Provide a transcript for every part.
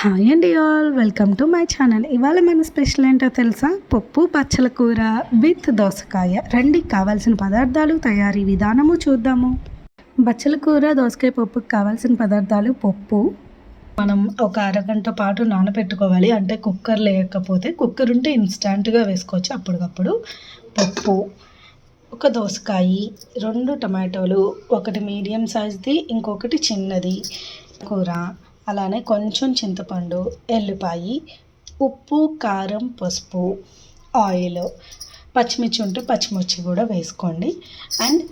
Hi అండి all welcome to my channel. ఇవాళ మన స్పెషల్ ఏంటో తెలుసా? పప్పు పచ్చల కూర విత్ దోసకాయ. రండి కావాల్సిన పదార్థాలు తయారీ విధానము చూద్దాము. బచ్చల కూర దోసకాయ పప్పుకి కావాల్సిన పదార్థాలు పప్పు. మనం ఒక అరగంట పాటు నానబెట్టుకోవాలి అంటే కుక్కర్ లేకపోతే కుక్కర్ ఉంటే ఇన్స్టాంట్గా వేసుకోవచ్చు అప్పటికప్పుడు. పప్పు ఒక దోసకాయ రెండు టమాటోలు ఒకటి మీడియం సైజ్ది ఇంకొకటి చిన్నది కూర. అలానే కొంచెం చింతపండు ఎల్లిపాయి ఉప్పు కారం పసుపు ఆయిల్ పచ్చిమిర్చి ఉంటే పచ్చిమిర్చి కూడా వేసుకోండి. అండ్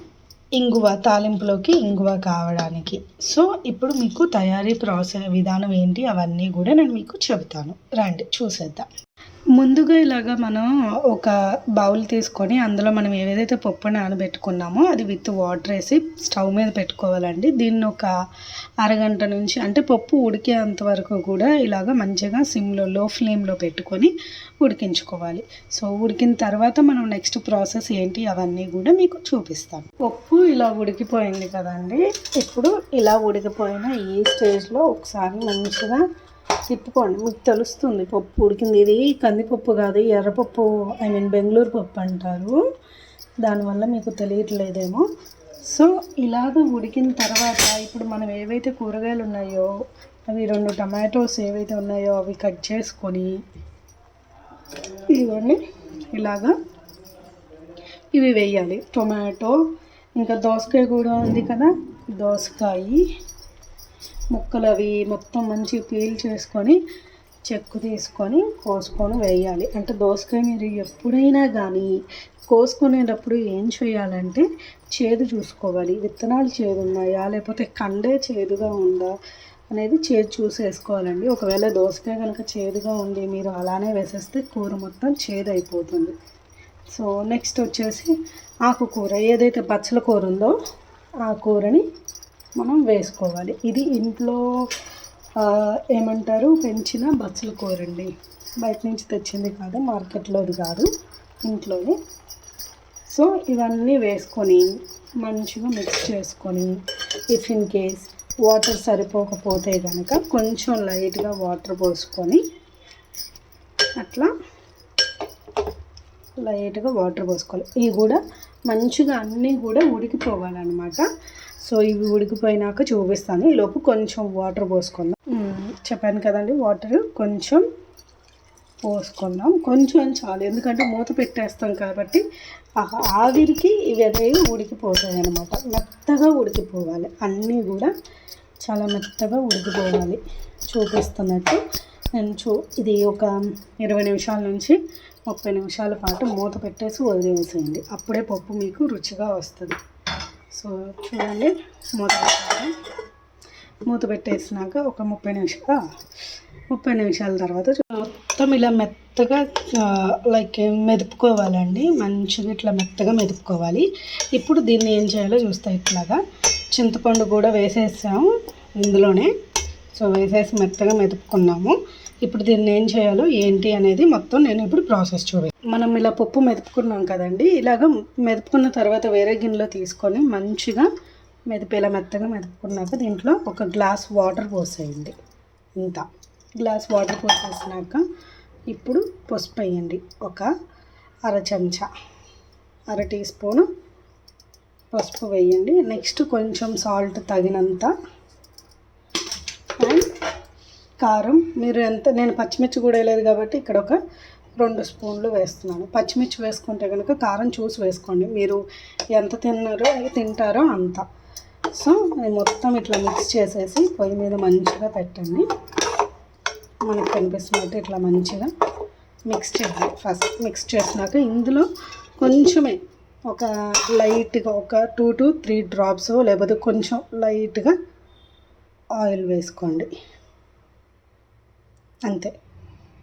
ఇంగువ తాలింపులోకి ఇంగువ కావడానికి. సో ఇప్పుడు మీకు తయారీ ప్రాసెస్ విధానం ఏంటి అవన్నీ కూడా నేను మీకు చెబుతాను. రండి చూసేద్దాం. ముందుగా ఇలాగా మనం ఒక బౌల్ తీసుకొని అందులో మనం ఏదైతే పప్పు నానబెట్టుకున్నామో అది విత్ వాటర్ వేసి స్టవ్ మీద పెట్టుకోవాలండి. దీన్ని ఒక అరగంట నుంచి అంటే పప్పు ఉడికేంత వరకు కూడా ఇలాగ మంచిగా సిమ్లో లో ఫ్లేమ్లో పెట్టుకొని ఉడికించుకోవాలి. సో ఉడికిన తర్వాత మనం నెక్స్ట్ ప్రాసెస్ ఏంటి అవన్నీ కూడా మీకు చూపిస్తాను పప్పు ఇలా ఉడికిపోయింది కదండి. ఇప్పుడు ఇలా ఉడికిపోయిన ఈ స్టేజ్లో ఒకసారి మంచిగా తిప్పుకోండి. మీకు తెలుస్తుంది పప్పు ఉడికింది. ఇది కందిపప్పు కాదు ఎర్రపప్పు ఐ మీన్ బెంగళూరు పప్పు అంటారు. దానివల్ల మీకు తెలియట్లేదేమో. సో ఇలాగ ఉడికిన తర్వాత ఇప్పుడు మనం ఏవైతే కూరగాయలు ఉన్నాయో అవి రెండు టమాటోస్ ఏవైతే ఉన్నాయో అవి కట్ చేసుకొని ఇవన్నీ ఇలాగా ఇవి వేయాలి. టొమాటో ఇంకా దోసకాయ కూడా ఉంది కదా దోసకాయ. ముక్కలు అవి మొత్తం మంచి పీల్ చేసుకొని చెక్కు తీసుకొని కోసుకొని వేయాలి. అంటే దోసకాయ మీరు ఎప్పుడైనా కానీ కోసుకునేటప్పుడు ఏం చేయాలంటే చేదు చూసుకోవాలి. విత్తనాలు చేదు ఉన్నాయా? లేకపోతే కండే చేదుగా ఉందా? అనేది చేదు చూసేసుకోవాలండి. ఒకవేళ దోసకాయ కనుక చేదుగా ఉండి మీరు అలానే వేసేస్తే కూర మొత్తం చేదు అయిపోతుంది సో నెక్స్ట్ వచ్చేసి ఆకుకూర. ఏదైతే పచ్చల కూర ఉందో ఆ కూరని మనం వేసుకోవాలి. ఇది ఇంట్లో ఏమంటారు? పెంచిన బచ్చల కూర అండి బయట నుంచి తెచ్చింది కాదు మార్కెట్లోది కాదు ఇంట్లోనే. సో ఇవన్నీ వేసుకొని మంచిగా మిక్స్ చేసుకొని ఇఫ్ ఇన్ కేస్ వాటర్ సరిపోకపోతే కనుక కొంచెం లైట్గా వాటర్ పోసుకొని అట్లా లైట్గా వాటర్ పోసుకోవాలి. ఇవి కూడా మంచిగా అన్నీ కూడా ఉడికిపోవాలన్నమాట. సో ఇవి ఉడికిపోయినాక చూపిస్తాను. ఈలోపు కొంచెం వాటర్ పోసుకుందాం. చెప్పాను కదండి వాటర్ కొంచెం పోసుకుందాం. కొంచెం చాలు ఎందుకంటే మూత పెట్టేస్తాం కాబట్టి ఆవిరికి ఇవి అనేవి ఉడికిపోతాయి అనమాట మెత్తగా ఉడికిపోవాలి. అన్నీ కూడా చాలా మెత్తగా ఉడికిపోవాలి. చూపిస్తున్నట్టు నేను చూ ఇది ఒక ఇరవై నిమిషాల నుంచి ముప్పై నిమిషాల పాటు మూత పెట్టేసి వదిలేసేయండి. అప్పుడే పప్పు మీకు రుచిగా వస్తుంది. సో చూడండి మూత పెట్టాలి. మూత పెట్టేసినాక ఒక ముప్పై నిమిషాలు ముప్పై నిమిషాల తర్వాత మొత్తం ఇలా మెత్తగా లైక్ మెదుపుకోవాలండి. మంచిగా ఇట్లా మెత్తగా మెదుపుకోవాలి. ఇప్పుడు దీన్ని ఏం చేయాలో చూస్తే ఇట్లాగా. చింతపండు కూడా వేసేసాము ఇందులోనే. సో వేసేసి మెత్తగా మెదుపుకున్నాము. ఇప్పుడు దీన్ని ఏం చేయాలో ఏంటి అనేది మొత్తం నేను ఇప్పుడు ప్రాసెస్ చూపి మనం ఇలా పప్పు మెదుపుకున్నాం కదండి ఇలాగ మెదుపుకున్న తర్వాత వేరే గిన్నెలో తీసుకొని మంచిగా మెదిపేలా మెత్తగా మెదుపుకున్నాక దీంట్లో ఒక గ్లాస్ వాటర్ పోసేయండి. ఇంత. గ్లాస్ వాటర్ పోసేసినాక ఇప్పుడు పసుపు వేయండి. ఒక అర చెంచా. అర టీ స్పూను పసుపు వేయండి. నెక్స్ట్ కొంచెం సాల్ట్ తగినంత కారం మీరు ఎంత నేను పచ్చిమిర్చి కూడా వేయలేదు కాబట్టి ఇక్కడ ఒక రెండు స్పూన్లు వేస్తున్నాను. పచ్చిమిర్చి వేసుకుంటే కనుక కారం చూసి వేసుకోండి. మీరు ఎంత తిన్నారో తింటారో అంత. సో మొత్తం ఇట్లా మిక్స్ చేసేసి పొయ్యి మీద మంచిగా పెట్టండి. మనకు కనిపిస్తున్నట్టు ఇట్లా మంచిగా మిక్స్ చేయాలి ఫస్ట్ మిక్స్ చేసినాక ఇందులో కొంచెమే ఒక లైట్గా ఒక టూ టు త్రీ డ్రాప్స్ లేకపోతే కొంచెం లైట్గా ఆయిల్ వేసుకోండి. అంతే.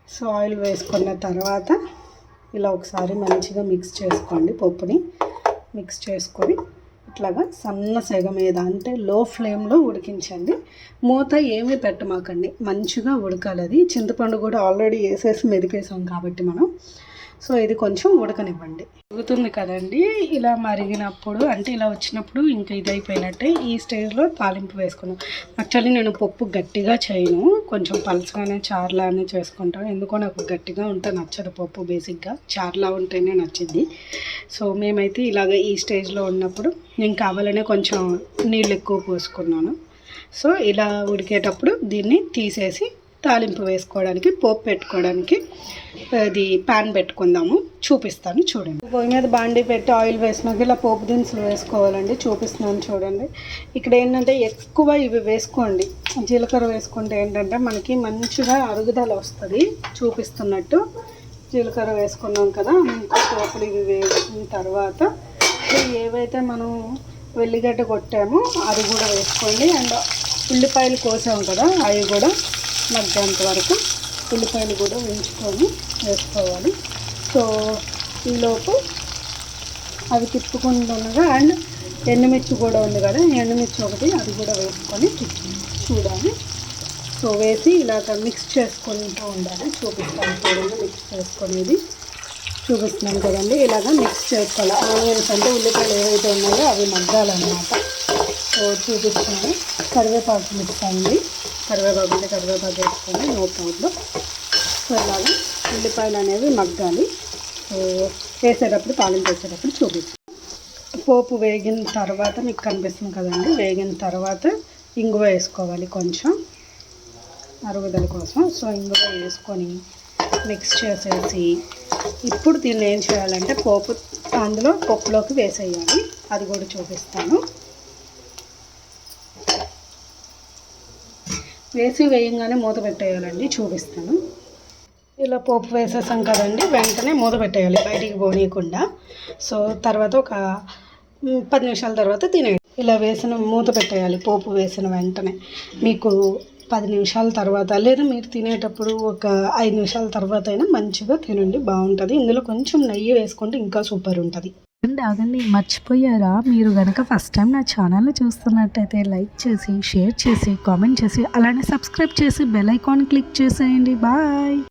సో ఆయిల్ వేసుకున్న తర్వాత ఇలా ఒకసారి మంచిగా మిక్స్ చేసుకోండి పప్పుని. మిక్స్ చేసుకొని ఇట్లాగా సన్న సెగ మీద అంటే లో ఫ్లేమ్లో ఉడికించండి. మూత ఏమీ పెట్టమాకండి. మంచిగా ఉడకాలి అది. చింతపండు కూడా ఆల్రెడీ వేసేసి మెదిపేసాం కాబట్టి మనం. సో ఇది కొంచెం ఉడకనివ్వండి. ఉడుకుతుంది కదండి ఇలా మరిగినప్పుడు అంటే ఇలా వచ్చినప్పుడు ఇంకా ఇది అయిపోయినట్టే ఈ స్టేజ్లో తాలింపు వేసుకున్నాం. యాక్చువల్లీ నేను పప్పు గట్టిగా చేయను కొంచెం పలుచగానే చార్లానే చేసుకుంటాను ఎందుకో నాకు గట్టిగా ఉంటే నచ్చదు పప్పు బేసిక్గా చార్లా ఉంటేనే నచ్చింది. సో మేమైతే ఇలాగ ఈ స్టేజ్లో ఉన్నప్పుడు నేను కావాలనే కొంచెం నీళ్ళు ఎక్కువ పోసుకున్నాను. సో ఇలా ఉడికేటప్పుడు దీన్ని తీసేసి తాలింపు వేసుకోవడానికి పోపు పెట్టుకోవడానికి అది ప్యాన్ పెట్టుకుందాము. చూపిస్తాను చూడండి. పొయ్యి మీద బాండి పెట్టి ఆయిల్ వేసినాక ఇలా పోపు దినుసులు వేసుకోవాలండి. చూపిస్తున్నాను చూడండి. ఇక్కడ ఏంటంటే ఎక్కువ ఇవి వేసుకోండి. జీలకర్ర వేసుకుంటే ఏంటంటే మనకి మంచిగా అరుగుదల వస్తుంది. చూపిస్తున్నట్టు జీలకర్ర వేసుకున్నాం కదా ఇంకా పోపులు ఇవి వేసిన తర్వాత ఏవైతే మనం వెల్లిగడ్డ కొట్టామో అది కూడా వేసుకోండి. అండ్ ఉల్లిపాయలు కోసాం కదా అవి కూడా మగ్గేంత వరకు ఉల్లిపాయలు కూడా వేయించుకొని వేసుకోవాలి. సో ఈలోపు అవి తిప్పుకుంటుండగా అండ్ ఎండుమిర్చి కూడా ఉంది కదా ఎండుమిర్చి ఒకటి అది కూడా వేసుకొని చూడాలి. సో వేసి ఇలాగ మిక్స్ చేసుకుంటూ ఉండాలి. చూపిస్తాను చూడండి మిక్స్ చేసుకునేది చూపిస్తున్నాను కదండి. ఇలాగ మిక్స్ చేసుకోవాలి. ఆనియన్స్ అంటే ఉల్లిపాయలు ఏవైతే ఉన్నాయో అవి మగ్గాలన్నమాట. సో చూపిస్తున్నాను. కరివేపాకు మిక్స్ అయింది. కరివేపాకు అంటే కరివేపాకు వేసుకొని నో ప్రాబ్లం సో ఇలాగా ఉల్లిపాయలు అనేవి మగ్గాలి. సో వేసేటప్పుడు తాలింపు వేసేటప్పుడు చూపిస్తాను. పోపు వేగిన తర్వాత మీకు కనిపిస్తుంది కదండి వేగిన తర్వాత ఇంగువ వేసుకోవాలి కొంచెం అరుగుదల కోసం. సో ఇంగువ వేసుకొని మిక్స్ చేసేసి ఇప్పుడు దీన్ని ఏం చేయాలంటే పోపు అందులో పప్పులోకి వేసేయాలి. అది కూడా చూపిస్తాను. వేసి వేయంగానే మూత పెట్టేయాలండి చూపిస్తాను. ఇలా పోపు వేసేసాం కదండి వెంటనే మూత పెట్టేయాలి బయటికి పోనీయకుండా. సో తర్వాత ఒక పది నిమిషాల తర్వాత తినేయాలి. ఇలా వేసిన మూత పెట్టేయాలి పోపు వేసిన వెంటనే. మీకు పది నిమిషాల తర్వాత లేదా మీరు తినేటప్పుడు ఒక ఐదు నిమిషాల తర్వాత అయినా మంచిగా తినండి బాగుంటుంది. ఇందులో కొంచెం నెయ్యి వేసుకుంటే ఇంకా సూపర్ ఉంటుంది. అండ్ అదండి మర్చిపోయారా? మీరు కనుక ఫస్ట్ టైం నా ఛానల్ని చూస్తున్నట్టయితే లైక్ చేసి షేర్ చేసి కామెంట్ చేసి అలానే సబ్స్క్రైబ్ చేసి బెల్ ఐకాన్ క్లిక్ చేసేయండి. బాయ్